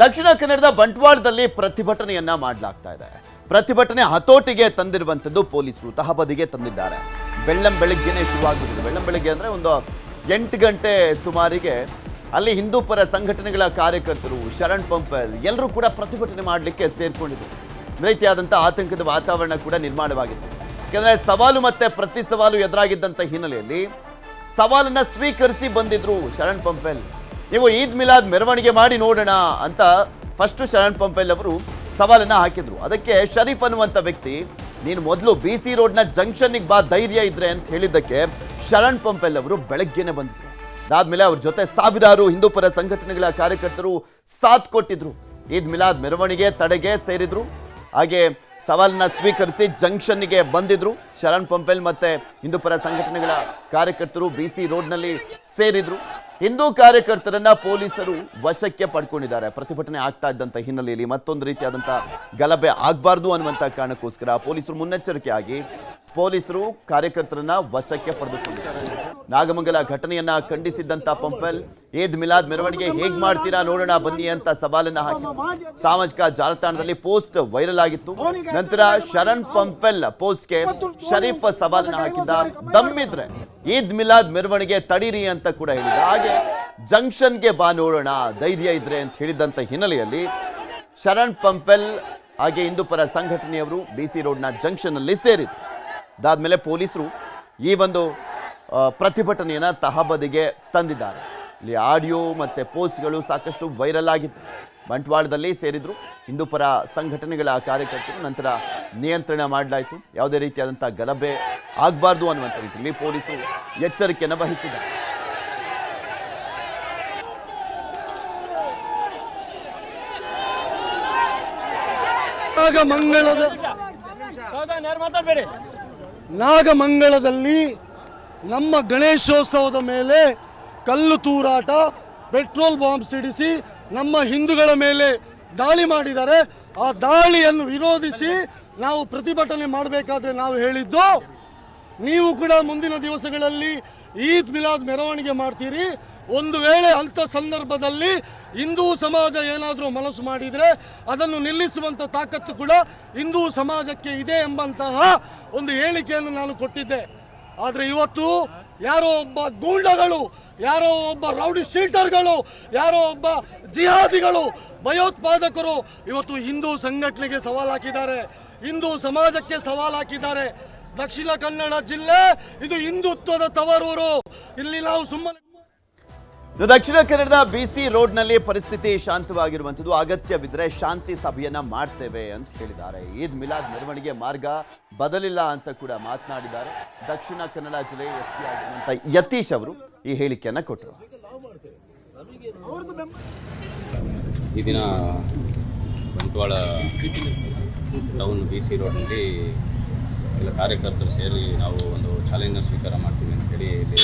ದಕ್ಷಿಣ ಕನ್ನಡದ ಬಂಟ್ವಾಳದಲ್ಲಿ ಪ್ರತಿಭಟನೆಯನ್ನ ಮಾಡಲಾಗ್ತಾ ಇದೆ. ಪ್ರತಿಭಟನೆ ಹತೋಟಿಗೆ ತಂದಿರುವಂತದ್ದು ಪೊಲೀಸರು, ತಹಬದಿಗೆ ತಂದಿದ್ದಾರೆ. ಬೆಳ್ಳಂ ಬೆಳಿಗ್ಗೆನೆ ಶುರುವಾಗಿದೆ ಬೆಳ್ಳಂ ಬೆಳಿಗ್ಗೆ ಅಂದ್ರೆ ಒಂದು ಎಂಟು ಗಂಟೆ ಸುಮಾರಿಗೆ ಅಲ್ಲಿ ಹಿಂದೂ ಪರ ಸಂಘಟನೆಗಳ ಕಾರ್ಯಕರ್ತರು, ಶರಣ್ ಪಂಪಲ್ ಎಲ್ಲರೂ ಕೂಡ ಪ್ರತಿಭಟನೆ ಮಾಡಲಿಕ್ಕೆ ಸೇರ್ಕೊಂಡಿದ್ರು. ಒಂದು ರೀತಿಯಾದಂಥ ಆತಂಕದ ವಾತಾವರಣ ಕೂಡ ನಿರ್ಮಾಣವಾಗಿತ್ತು. ಯಾಕಂದ್ರೆ ಸವಾಲು ಮತ್ತೆ ಪ್ರತಿ ಸವಾಲು ಎದುರಾಗಿದ್ದಂಥ ಹಿನ್ನೆಲೆಯಲ್ಲಿ ಸವಾಲನ್ನ ಸ್ವೀಕರಿಸಿ ಬಂದಿದ್ರು ಶರಣ್ ಪಂಪೆಲ್. ನೀವು ಈದ್ ಮಿಲಾದ್ ಮೆರವಣಿಗೆ ಮಾಡಿ ನೋಡೋಣ ಅಂತ ಫಸ್ಟ್ ಶರಣ್ ಪಂಪೆಲ್ ಅವರು ಸವಾಲನ್ನ ಹಾಕಿದ್ರು. ಅದಕ್ಕೆ ಶರೀಫ್ ಅನ್ನುವಂಥ ವ್ಯಕ್ತಿ, ನೀನು ಮೊದಲು ಬಿ ಸಿ ರೋಡ್ನ ಜಂಕ್ಷನ್ಗೆ ಬಾ, ಧೈರ್ಯ ಇದ್ರೆ ಅಂತ ಹೇಳಿದ್ದಕ್ಕೆ ಶರಣ್ ಪಂಪೆಲ್ ಅವರು ಬೆಳಗ್ಗೆನೆ ಬಂದಿದ್ರು ಅದಾದ್ಮೇಲೆ ಅವ್ರ ಜೊತೆ ಸಾವಿರಾರು ಹಿಂದೂಪರ ಸಂಘಟನೆಗಳ ಕಾರ್ಯಕರ್ತರು ಸಾಥ್ ಕೊಟ್ಟಿದ್ರು. ಈದ್ ಮಿಲಾದ್ ಮೆರವಣಿಗೆ ತಡೆಗೆ ಸೇರಿದ್ರು. ಹಾಗೆ ಸವಾಲನ್ನ ಸ್ವೀಕರಿಸಿ ಜಂಕ್ಷನ್ಗೆ ಬಂದಿದ್ರು. ಶರಣ್ ಪಂಪೆಲ್ ಮತ್ತೆ ಹಿಂದೂಪರ ಸಂಘಟನೆಗಳ ಕಾರ್ಯಕರ್ತರು ಬಿ ಸಿ ರೋಡ್ನಲ್ಲಿ ಸೇರಿದ್ರು. ಹಿಂದೂ ಕಾರ್ಯಕರ್ತರನ್ನ ಪೊಲೀಸರು ವಶಕ್ಕೆ ಪಡ್ಕೊಂಡಿದ್ದಾರೆ. ಪ್ರತಿಭಟನೆ ಆಗ್ತಾ ಇದ್ದಂತ ಹಿನ್ನೆಲೆಯಲ್ಲಿ ಮತ್ತೊಂದು ರೀತಿಯಾದಂಥ ಗಲಭೆ ಆಗಬಾರ್ದು ಅನ್ನುವಂತ ಕಾರಣಕ್ಕೋಸ್ಕರ ಪೊಲೀಸರು ಮುನ್ನೆಚ್ಚರಿಕೆಯಾಗಿ ಪೊಲೀಸರು ಕಾರ್ಯಕರ್ತರನ್ನ ವಶಕ್ಕೆ ಪಡೆದುಕೊಂಡಿದ್ದಾರೆ. ನಾಗಮಂಗಲ ಘಟನೆಯನ್ನ ಖಂಡಿಸಿದ್ದಂತ ಪಂಪಲ್ ಏದ್ ಮಿಲಾದ್ ಮೆರವಣಿಗೆ ಹೇಗ್ ಮಾಡ್ತೀರಾ ನೋಡೋಣ, ಬನ್ನಿ ಅಂತ ಸವಾಲನ್ನ ಹಾಕಿ. ಸಾಮಾಜಿಕ ಜಾಲತಾಣದಲ್ಲಿ ಪೋಸ್ಟ್ ವೈರಲ್ ಆಗಿತ್ತು. ನಂತರ ಶರಣ್ ಪಂಪೆಲ್ ಪೋಸ್ಟ್ಗೆ ಶರೀಫ್ ಸವಾಲನ್ನ ಹಾಕಿದ್ದ. ದಮ್ಮಿದ್ರೆ ಈದ್ ಮಿಲಾದ್ ಮೆರವಣಿಗೆ ತಡೀರಿ ಅಂತ ಕೂಡ ಹೇಳಿದ ಹಾಗೆ ಜಂಕ್ಷನ್ಗೆ ಬಾ ನೋಡೋಣ, ಧೈರ್ಯ ಇದ್ರೆ ಅಂತ ಹೇಳಿದಂತ ಹಿನ್ನೆಲೆಯಲ್ಲಿ ಶರಣ್ ಪಂಪೆಲ್ ಹಾಗೆ ಹಿಂದೂ ಪರ ಸಂಘಟನೆಯವರು ಬಿ ಸಿ ರೋಡ್ನ ಜಂಕ್ಷನ್ ಅಲ್ಲಿ ಸೇರಿದ್ರು. ಅದಾದ್ಮೇಲೆ ಪೊಲೀಸರು ಈ ಒಂದು ಪ್ರತಿಭಟನೆಯನ್ನ ತಹಬದಿಗೆ ತಂದಿದ್ದಾರೆ. ಇಲ್ಲಿ ಆಡಿಯೋ ಮತ್ತು ಪೋಸ್ಟ್ಗಳು ಸಾಕಷ್ಟು ವೈರಲ್ ಆಗಿತ್ತು ಬಂಟ್ವಾಳದಲ್ಲಿ ಸೇರಿದ್ರು. ಹಿಂದೂ ಪರ ಸಂಘಟನೆಗಳ ಕಾರ್ಯಕರ್ತರು. ನಂತರ ನಿಯಂತ್ರಣ ಮಾಡಲಾಯಿತು. ಯಾವುದೇ ರೀತಿಯಾದಂಥ ಗಲಭೆ ಆಗಬಾರ್ದು ಅನ್ನುವಂಥ ರೀತಿಯಲ್ಲಿ ಪೊಲೀಸರು ಎಚ್ಚರಿಕೆಯನ್ನು ವಹಿಸಿದ್ದಾರೆ. ನಾಗಮಂಗಳದ ನಾಗಮಂಗಳದಲ್ಲಿ ನಮ್ಮ ಗಣೇಶೋತ್ಸವದ ಮೇಲೆ ಕಲ್ಲು ತೂರಾಟ, ಪೆಟ್ರೋಲ್ ಬಾಂಬ್ ಸಿಡಿಸಿ ನಮ್ಮ ಹಿಂದೂಗಳ ಮೇಲೆ ದಾಳಿ ಮಾಡಿದ್ದಾರೆ. ಆ ದಾಳಿಯನ್ನು ವಿರೋಧಿಸಿ ನಾವು ಪ್ರತಿಭಟನೆ ಮಾಡಬೇಕಾದ್ರೆ ನಾವು ಹೇಳಿದ್ದು, ನೀವು ಕೂಡ ಮುಂದಿನ ದಿವಸಗಳಲ್ಲಿ ಈದ್ ಮಿಲಾದ್ ಮೆರವಣಿಗೆ ಮಾಡ್ತೀರಿ. ಒಂದು ವೇಳೆ ಅಂಥ ಸಂದರ್ಭದಲ್ಲಿ ಹಿಂದೂ ಸಮಾಜ ಏನಾದರೂ ಮನಸ್ಸು ಮಾಡಿದರೆ ಅದನ್ನು ನಿಲ್ಲಿಸುವಂಥ ತಾಕತ್ತು ಕೂಡ ಹಿಂದೂ ಸಮಾಜಕ್ಕೆ ಇದೆ ಎಂಬಂತಹ ಒಂದು ಹೇಳಿಕೆಯನ್ನು ನಾನು ಕೊಟ್ಟಿದ್ದೆ. ಆದರೆ ಇವತ್ತು ಯಾರೋ ಒಬ್ಬ ಗೂಂಡಗಳು, ಯಾರೋ ಒಬ್ಬ ರೌಡಿ ಶೀಟರ್ಗಳು ಯಾರೋ ಒಬ್ಬ ಜಿಹಾದಿಗಳು, ಭಯೋತ್ಪಾದಕರು ಇವತ್ತು ಹಿಂದೂ ಸಂಘಟನೆಗೆ ಸವಾಲ್ ಹಾಕಿದ್ದಾರೆ. ಹಿಂದೂ ಸಮಾಜಕ್ಕೆ ಸವಾಲ್ ಹಾಕಿದ್ದಾರೆ. ದಕ್ಷಿಣ ಕನ್ನಡ ಜಿಲ್ಲೆ, ಇದು ಹಿಂದುತ್ವದ ತವರೂರು. ಇಲ್ಲಿ ನಾವು ಸುಮ್ಮನೆ ದಕ್ಷಿಣ ಕನ್ನಡದ ಬಿ ಸಿ ರೋಡ್ನಲ್ಲಿ ಪರಿಸ್ಥಿತಿ ಶಾಂತವಾಗಿರುವಂಥದ್ದು. ಅಗತ್ಯವಿದ್ರೆ ಶಾಂತಿ ಸಭೆಯನ್ನ ಮಾಡ್ತೇವೆ ಅಂತ ಹೇಳಿದ್ದಾರೆ. ಈದ್ ಮಿಲಾದ್ ಮೆರವಣಿಗೆ ಮಾರ್ಗ ಬದಲಿಲ್ಲ ಅಂತ ಕೂಡ ಮಾತನಾಡಿದ್ದಾರೆ. ದಕ್ಷಿಣ ಕನ್ನಡ ಜಿಲ್ಲೆ ಎಸ್ ಪಿ ಆಗಿರುವಂಥ ಯತೀಶ್ ಅವರು ಈ ಹೇಳಿಕೆಯನ್ನು ಕೊಟ್ಟರು. ಈ ದಿನ ಬಂಟ್ವಾಳ ಟೌನ್ ಬಿ ಸಿ ರೋಡ್ನಲ್ಲಿ ಎಲ್ಲ ಕಾರ್ಯಕರ್ತರು ಸೇರಿ ನಾವು ಒಂದು ಚಾಲೆಂಜ್ನ ಸ್ವೀಕಾರ ಮಾಡ್ತೀವಿ ಅಂತ ಹೇಳಿ ಇಲ್ಲಿ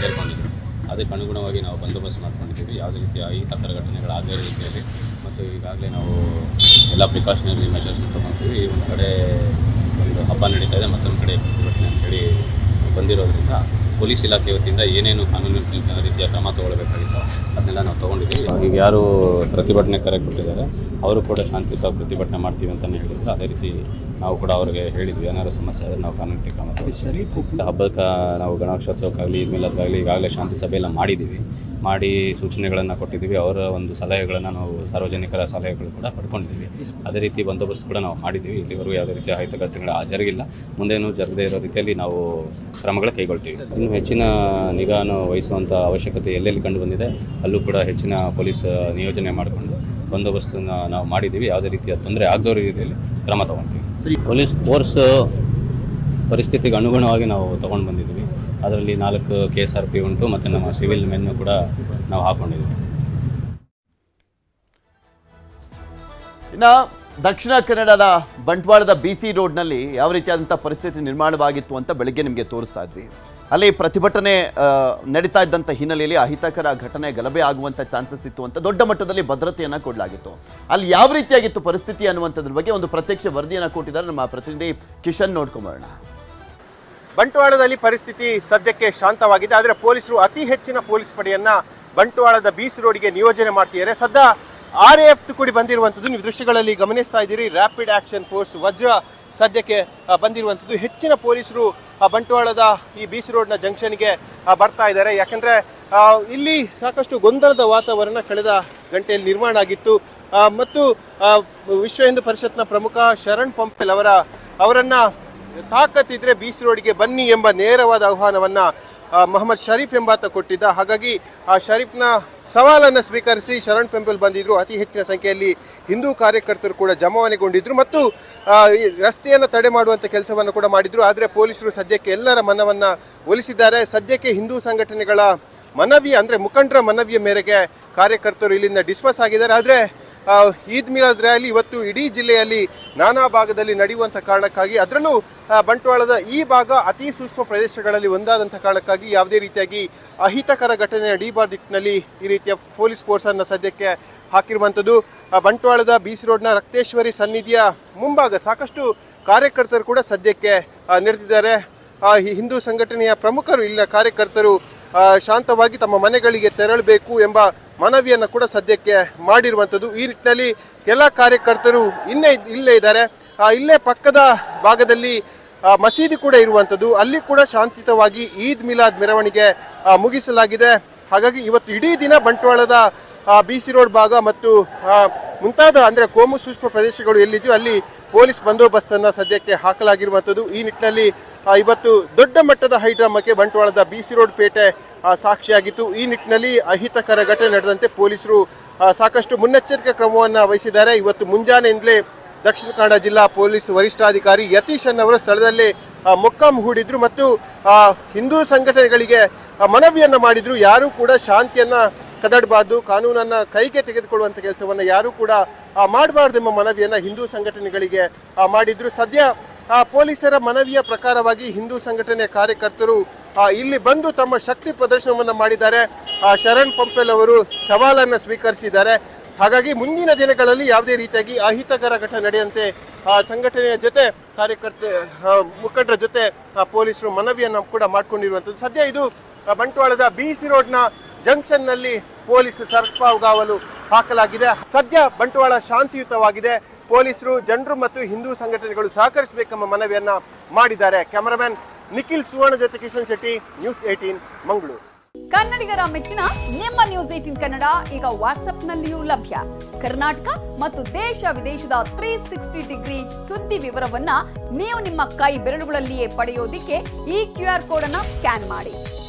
ಸೇರ್ಕೊಂಡಿದ್ವಿ ಅದಕ್ಕೆ ಅನುಗುಣವಾಗಿ ನಾವು ಬಂದೋಬಸ್ತ್ ಮಾಡ್ಕೊಂಡಿದ್ದೀವಿ. ಯಾವುದೇ ರೀತಿಯ ಈ ಅಹಿತಕರ ಘಟನೆಗಳಾಗದೇ ರೀತಿಯಲ್ಲಿ ಮತ್ತು ಈಗಾಗಲೇ ನಾವು ಎಲ್ಲ ಪ್ರಿಕಾಷನರಿ ಮೆಷರ್ಸ್ನ ತೊಗೊತೀವಿ. ಒಂದು ಕಡೆ ಒಂದು ಹಬ್ಬ ನಡೀತಾ ಇದೆ, ಮತ್ತೊಂದು ಕಡೆ ಪ್ರತಿಭಟನೆ ಅಂತೇಳಿ ಬಂದಿರೋದ್ರಿಂದ ಪೊಲೀಸ್ ಇಲಾಖೆ ವತಿಯಿಂದ ಏನೇನು ಕಾನೂನು ರೀತಿಯ ಕ್ರಮ ತಗೊಳ್ಬೇಕಾಗಿತ್ತು ಅದನ್ನೆಲ್ಲ ನಾವು ತೊಗೊಂಡಿದ್ದೀವಿ. ಈಗ ಯಾರು ಪ್ರತಿಭಟನೆ ಕರೆ ಕೊಟ್ಟಿದ್ದಾರೆ ಅವರು ಕೂಡ ಶಾಂತಿಯುತ ಪ್ರತಿಭಟನೆ ಮಾಡ್ತೀವಿ ಅಂತಲೇ ಹೇಳಿದ್ರು. ಅದೇ ರೀತಿ ನಾವು ಕೂಡ ಅವ್ರಿಗೆ ಹೇಳಿದ್ವಿ ಏನಾದ್ರು ಸಮಸ್ಯೆ ಆದರೆ ನಾವು ಕಾನೂನು ಕ್ರಮ ತಗೊಳ್ತೀವಿ. ಹಬ್ಬಕ್ಕೆ ನಾವು ಗಣೇಶೋತ್ಸವಕ್ಕಾಗಲಿ ಅದಾಗಲಿ ಈಗಾಗಲೇ ಶಾಂತಿ ಸಭೆ ಎಲ್ಲ ಮಾಡಿದ್ದೀವಿ. ಮಾಡಿ ಸೂಚನೆಗಳನ್ನು ಕೊಟ್ಟಿದ್ದೀವಿ. ಅವರ ಒಂದು ಸಲಹೆಗಳನ್ನು ನಾವು ಸಾರ್ವಜನಿಕರ ಸಲಹೆಗಳು ಕೂಡ ಪಡ್ಕೊಂಡಿದ್ದೀವಿ. ಅದೇ ರೀತಿ ಬಂದೋಬಸ್ತ್ ಕೂಡ ನಾವು ಮಾಡಿದ್ದೀವಿ. ಇಲ್ಲಿವರೆಗೂ ಯಾವುದೇ ರೀತಿಯ ಅಹಿತ ಘಟನೆಗಳು ಆ- ಜರುಗಿಲ್ಲ. ಮುಂದೇನು ಜರಗದೇ ಇರೋ ರೀತಿಯಲ್ಲಿ ನಾವು ಕ್ರಮಗಳು ಕೈಗೊಳ್ತೀವಿ. ಇನ್ನು ಹೆಚ್ಚಿನ ನಿಗಾನು ವಹಿಸುವಂಥ ಅವಶ್ಯಕತೆ ಎಲ್ಲೆಲ್ಲಿ ಕಂಡು ಬಂದಿದೆ, ಅಲ್ಲೂ ಕೂಡ ಹೆಚ್ಚಿನ ಪೊಲೀಸ್ ನಿಯೋಜನೆ ಮಾಡಿಕೊಂಡು ಬಂದೋಬಸ್ತನ್ನ ನಾವು ಮಾಡಿದ್ದೀವಿ. ಯಾವುದೇ ರೀತಿಯ ತೊಂದರೆ ಆಗದೋ ರೀತಿಯಲ್ಲಿ ಕ್ರಮ ತಗೊಳ್ತೀವಿ ಪೊಲೀಸ್ ಫೋರ್ಸ್ ಪರಿಸ್ಥಿತಿಗೆ ಅನುಗುಣವಾಗಿ ನಾವು ತೊಗೊಂಡು ಬಂದಿದ್ದೀವಿ. ಅದರಲ್ಲಿ ನಾಲ್ಕು ಕೆ ಎಸ್ ಆರ್ ಪಿ ಉಂಟು ಮತ್ತು ನಮ್ಮ ಸಿವಿಲ್ ಮೆನ್ನು ಕೂಡ ನಾವು ಹಾಕೊಂಡಿದ್ದೀವಿ. ಇನ್ನು ದಕ್ಷಿಣ ಕನ್ನಡದ ಬಂಟ್ವಾಳದ ಬಿ ಸಿ ರೋಡ್ನಲ್ಲಿ ಯಾವ ರೀತಿಯಾದಂಥ ಪರಿಸ್ಥಿತಿ ನಿರ್ಮಾಣವಾಗಿತ್ತು ಅಂತ ಬೆಳಗ್ಗೆ ನಿಮಗೆ ತೋರಿಸ್ತಾ ಇದ್ವಿ. ಅಲ್ಲಿ ಪ್ರತಿಭಟನೆ ನಡೀತಾ ಇದ್ದಂಥ ಹಿನ್ನೆಲೆಯಲ್ಲಿ ಅಹಿತಕರ ಘಟನೆ ಗಲಭೆ ಆಗುವಂಥ ಚಾನ್ಸಸ್ ಇತ್ತು ಅಂತ ದೊಡ್ಡ ಮಟ್ಟದಲ್ಲಿ ಭದ್ರತೆಯನ್ನು ಕೊಡಲಾಗಿತ್ತು. ಅಲ್ಲಿ ಯಾವ ರೀತಿಯಾಗಿತ್ತು ಪರಿಸ್ಥಿತಿ ಅನ್ನುವಂಥದ್ರ ಬಗ್ಗೆ ಒಂದು ಪ್ರತ್ಯಕ್ಷ ವರದಿಯನ್ನು ಕೊಟ್ಟಿದ್ದಾರೆ ನಮ್ಮ ಪ್ರತಿನಿಧಿ ಕಿಶನ್ ನೋಡ್ಕೊಂಬರೋಣ. ಬಂಟ್ವಾಳದಲ್ಲಿ ಪರಿಸ್ಥಿತಿ ಸದ್ಯಕ್ಕೆ ಶಾಂತವಾಗಿದೆ, ಆದರೆ ಪೊಲೀಸರು ಅತಿ ಹೆಚ್ಚಿನ ಪೊಲೀಸ್ ಪಡೆಯನ್ನ ಬಂಟ್ವಾಳದ ಬೀಸ್ ರೋಡ್ಗೆ ನಿಯೋಜನೆ ಮಾಡ್ತಿದ್ದಾರೆ. ಸದ್ಯ ಆರ್ ಎಫ್ ಕೂಡಿ ಬಂದಿರುವಂಥದ್ದು, ನೀವು ದೃಶ್ಯಗಳಲ್ಲಿ ಗಮನಿಸ್ತಾ ಇದ್ದೀರಿ ರ್ಯಾಪಿಡ್ ಆಕ್ಷನ್ ಫೋರ್ಸ್ ವಜ್ರ ಸದ್ಯಕ್ಕೆ ಬಂದಿರುವಂಥದ್ದು. ಹೆಚ್ಚಿನ ಪೊಲೀಸರು ಬಂಟ್ವಾಳದ ಈ ಬಿ ಸಿ ರೋಡ್ನ ಜಂಕ್ಷನ್ಗೆ ಬರ್ತಾ ಇದ್ದಾರೆ. ಯಾಕಂದರೆ ಇಲ್ಲಿ ಸಾಕಷ್ಟು ಗೊಂದಲದ ವಾತಾವರಣ ಕಳೆದ ಗಂಟೆಯಲ್ಲಿ ನಿರ್ಮಾಣ ಆಗಿತ್ತು. ಮತ್ತು ವಿಶ್ವ ಹಿಂದೂ ಪರಿಷತ್ನ ಪ್ರಮುಖ ಶರಣ್ ಪಂಪೆಲ್ ಅವರ, ಅವರನ್ನ ತಾಕತ್ತಿದ್ರೆ ಸಿ ರೋಡ್ಗೆ ಬನ್ನಿ ಎಂಬ ನೇರವಾದ ಆಹ್ವಾನವನ್ನ ಮೊಹಮ್ಮದ್ ಶರೀಫ್ ಎಂಬಾತ ಕೊಟ್ಟಿದ್ದ. ಹಾಗಾಗಿ, ಆ, ಶರೀಫ್ನ ಸವಾಲನ್ನು ಸ್ವೀಕರಿಸಿ ಶರಣ್ ಪೆಂಪಲ್ ಬಂದಿದ್ರು. ಅತಿ ಹೆಚ್ಚಿನ ಸಂಖ್ಯೆಯಲ್ಲಿ ಹಿಂದೂ ಕಾರ್ಯಕರ್ತರು ಕೂಡ ಜಮಾವಣೆಗೊಂಡಿದ್ರು. ಮತ್ತು ರಸ್ತೆಯನ್ನು ತಡೆ ಮಾಡುವಂಥ ಕೆಲಸವನ್ನು ಕೂಡ ಮಾಡಿದ್ರು. ಆದರೆ ಪೊಲೀಸರು ಸದ್ಯಕ್ಕೆ ಎಲ್ಲರ ಮನವನ್ನು ಒಲಿಸಿದ್ದಾರೆ. ಸದ್ಯಕ್ಕೆ ಹಿಂದೂ ಸಂಘಟನೆಗಳ ಮನವಿ ಅಂದರೆ ಮುಖಂಡರ ಮನವಿಯ ಮೇರೆಗೆ ಕಾರ್ಯಕರ್ತರು ಇಲ್ಲಿಂದ ಡಿಸ್ಪಸ್ ಆಗಿದ್ದಾರೆ. ಆದರೆ ಈದ್ ಮಿಲಾದ್ ರ್ಯಾಲಿ ಇವತ್ತು ಇಡೀ ಜಿಲ್ಲೆಯಲ್ಲಿ ನಾನಾ ಭಾಗದಲ್ಲಿ ನಡೆಯುವಂಥ ಕಾರಣಕ್ಕಾಗಿ, ಅದರಲ್ಲೂ ಬಂಟ್ವಾಳದ ಈ ಭಾಗ ಅತಿ ಸೂಕ್ಷ್ಮ ಪ್ರದೇಶಗಳಲ್ಲಿ ಒಂದಾದಂಥ ಕಾರಣಕ್ಕಾಗಿ ಯಾವುದೇ ರೀತಿಯಾಗಿ ಅಹಿತಕರ ಘಟನೆ ನಡೀಬಾರ್ದು ನಿಟ್ಟಿನಲ್ಲಿ ಈ ರೀತಿಯ ಪೊಲೀಸ್ ಫೋರ್ಸನ್ನು ಸದ್ಯಕ್ಕೆ ಹಾಕಿರುವಂಥದ್ದು. ಬಂಟ್ವಾಳದ ಬಿ ಸಿ ರೋಡ್ನ ರಕ್ತೇಶ್ವರಿ ಸನ್ನಿಧಿಯ ಮುಂಭಾಗ ಸಾಕಷ್ಟು ಕಾರ್ಯಕರ್ತರು ಕೂಡ ಸದ್ಯಕ್ಕೆ ನಡೆದಿದ್ದಾರೆ. ಹಿಂದೂ ಸಂಘಟನೆಯ ಪ್ರಮುಖರು ಇಲ್ಲಿನ ಕಾರ್ಯಕರ್ತರು ಶಾಂತವಾಗಿ ತಮ್ಮ ಮನೆಗಳಿಗೆ ತೆರಳಬೇಕು ಎಂಬ ಮನವಿಯನ್ನು ಕೂಡ ಸದ್ಯಕ್ಕೆ ಮಾಡಿರುವಂಥದ್ದು. ಈ ನಿಟ್ಟಿನಲ್ಲಿ ಕೆಲ ಕಾರ್ಯಕರ್ತರು ಇನ್ನೇ ಇಲ್ಲೇ ಇದ್ದಾರೆ. ಇಲ್ಲೇ ಪಕ್ಕದ ಭಾಗದಲ್ಲಿ ಮಸೀದಿ ಕೂಡ ಇರುವಂಥದ್ದು. ಅಲ್ಲಿ ಕೂಡ ಶಾಂತಿಯುತವಾಗಿ ಈದ್ ಮಿಲಾದ್ ಮೆರವಣಿಗೆ ಮುಗಿಸಲಾಗಿದೆ. ಹಾಗಾಗಿ ಇವತ್ತು ಇಡೀ ದಿನ ಬಂಟ್ವಾಳದ ಬಿ ಸಿ ರೋಡ್ ಭಾಗ ಮತ್ತು ಮುಂತಾದ ಅಂದರೆ ಕೋಮು ಸೂಕ್ಷ್ಮ ಪ್ರದೇಶಗಳು ಎಲ್ಲಿದೆಯೋ ಅಲ್ಲಿ ಪೊಲೀಸ್ ಬಂದೋಬಸ್ತನ್ನು ಸದ್ಯಕ್ಕೆ ಹಾಕಲಾಗಿರುವಂಥದ್ದು. ಈ ನಿಟ್ಟಿನಲ್ಲಿ ಇವತ್ತು ದೊಡ್ಡ ಮಟ್ಟದ ಹೈಡ್ರಾಮಕ್ಕೆ ಬಂಟ್ವಾಳದ ಬಿ ಸಿ ರೋಡ್ ಪೇಟೆ ಸಾಕ್ಷಿಯಾಗಿತ್ತು. ಈ ನಿಟ್ಟಿನಲ್ಲಿ ಅಹಿತಕರ ಘಟನೆ ನಡೆದಂತೆ ಪೊಲೀಸರು ಸಾಕಷ್ಟು ಮುನ್ನೆಚ್ಚರಿಕೆ ಕ್ರಮವನ್ನು ವಹಿಸಿದ್ದಾರೆ. ಇವತ್ತು ಮುಂಜಾನೆಯಿಂದಲೇ ದಕ್ಷಿಣ ಕನ್ನಡ ಜಿಲ್ಲಾ ಪೊಲೀಸ್ ವರಿಷ್ಠಾಧಿಕಾರಿ ಯತೀಶನ್ ಅವರು ಸ್ಥಳದಲ್ಲೇ ಮೊಕ್ಕಾಂ ಹೂಡಿದ್ರು ಮತ್ತು ಹಿಂದೂ ಸಂಘಟನೆಗಳಿಗೆ ಮನವಿಯನ್ನ ಮಾಡಿದ್ರು. ಯಾರು ಕೂಡ ಶಾಂತಿಯನ್ನ ಕದಡಬಾರ್ದು ಕಾನೂನನ್ನು ಕೈಗೆ ತೆಗೆದುಕೊಳ್ಳುವಂಥ ಕೆಲಸವನ್ನು ಯಾರೂ ಕೂಡ ಮಾಡಬಾರ್ದು ಎಂಬ ಮನವಿಯನ್ನು ಹಿಂದೂ ಸಂಘಟನೆಗಳಿಗೆ ಮಾಡಿದ್ರು. ಸದ್ಯ ಆ, ಪೊಲೀಸರ ಮನವಿಯ ಪ್ರಕಾರವಾಗಿ ಹಿಂದೂ ಸಂಘಟನೆಯ ಕಾರ್ಯಕರ್ತರು ಇಲ್ಲಿ ಬಂದು ತಮ್ಮ ಶಕ್ತಿ ಪ್ರದರ್ಶನವನ್ನು ಮಾಡಿದ್ದಾರೆ. ಆ, ಶರಣ್ ಪಂಪೆಲ್ ಅವರು ಸವಾಲನ್ನು ಸ್ವೀಕರಿಸಿದ್ದಾರೆ. ಹಾಗಾಗಿ ಮುಂದಿನ ದಿನಗಳಲ್ಲಿ ಯಾವುದೇ ರೀತಿಯಾಗಿ ಅಹಿತಕರ ಘಟನೆ ನಡೆಯಂತೆ ಆ, ಸಂಘಟನೆಯ ಜೊತೆ ಕಾರ್ಯಕರ್ತ ಮುಖಂಡರ ಜೊತೆ ಪೊಲೀಸರು ಮನವಿಯನ್ನು ಕೂಡ ಮಾಡಿಕೊಂಡಿರುವಂಥದ್ದು ಸದ್ಯ ಇದು ಬಂಟ್ವಾಳದ ಬಿ ಸಿ ರೋಡ್ನ ಜಂಕ್ಷನ್ನಲ್ಲಿ ಪೊಲೀಸ್ ಸರ್ಪಗಾವಲು ಹಾಕಲಾಗಿದೆ. ಸದ್ಯ ಬಂಟ್ವಾಳ ಶಾಂತಿಯುತವಾಗಿದೆ. ಪೊಲೀಸರು, ಜನರು ಮತ್ತು ಹಿಂದೂ ಸಂಘಟನೆಗಳು ಸಹಕರಿಸಬೇಕೆಂಬ ಮನವಿಯನ್ನ ಮಾಡಿದ್ದಾರೆ. ಕ್ಯಾಮರಾಮನ್ ನಿಖಿಲ್ ಸುವರ್ಣ ಜೊತೆ ಕಿಶನ್ ಶೆಟ್ಟಿ, ನ್ಯೂಸ್ ಏಟೀನ್ ಮಂಗಳೂರು. ಕನ್ನಡಿಗರ ಮೆಚ್ಚಿನ ನಿಮ್ಮ ನ್ಯೂಸ್ ಏಟೀನ್ ಕನ್ನಡ ಈಗ ವಾಟ್ಸ್ಆಪ್ನಲ್ಲಿಯೂ ಲಭ್ಯ. ಕರ್ನಾಟಕ ಮತ್ತು ದೇಶ ವಿದೇಶದ ತ್ರೀ ಸಿಕ್ಸ್ಟಿ ಡಿಗ್ರಿ ಸುದ್ದಿ ವಿವರವನ್ನ ನೀವು ನಿಮ್ಮ ಕೈ ಬೆರಳುಗಳಲ್ಲಿಯೇ ಪಡೆಯೋದಿಕ್ಕೆ ಈ ಕ್ಯೂ ಆರ್ ಕೋಡ್ ಅನ್ನ ಸ್ಕ್ಯಾನ್ ಮಾಡಿ.